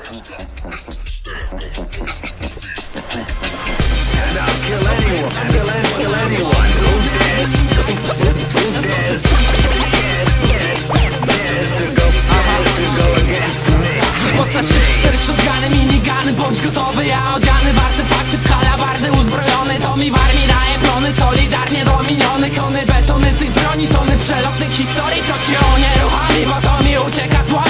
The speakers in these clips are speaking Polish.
Mocna szyft, cztery shotguny, minigany Bądź gotowy, ja odziany w artefakty W halabardy uzbrojony, to mi w armii daje plony Solidarnie do minionych, betony Tych broni, tony przelotnych historii To cię o nie ruchami, bo to mi ucieka z głowy.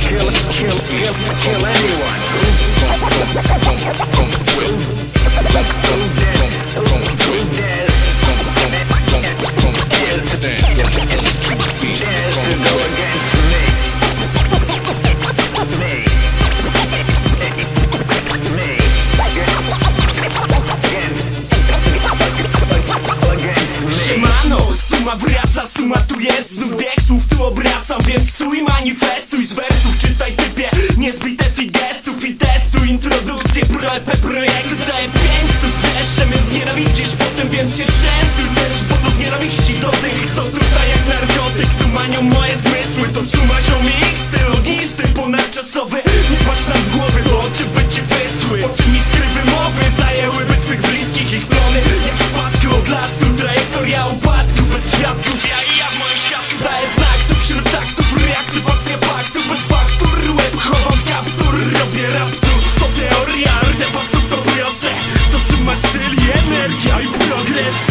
kill, kill, kill, kill anyone. Suma wraca, suma tu jest. Znów bieg słów tu obracam Więc stój, manifestuj z wersów. Czytaj typie, niezbite fi gestów I testu, introdukcję pro EP projektu Daję pięć stóp, wiesz, że mnie znienawidzisz Potem więc się częstuj. Też Bo to z nienawiści do tych, co tutaj jak narkotyk Tu manią moje zmysły, to suma ziom Teoria artefaktów to proste To suma styl, energia i progres